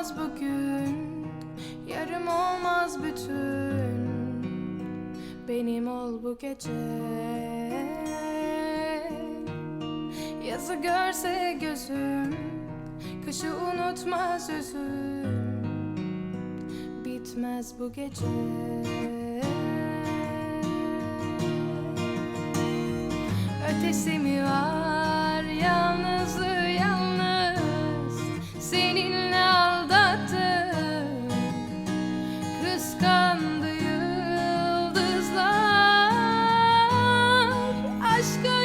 olmaz bugün Yarım olmaz bütün. Benim ol bu gece. Yazı görse gözüm Kışı unutmaz üzüm. Bitmez bu gece. Ötesi mi var aşkım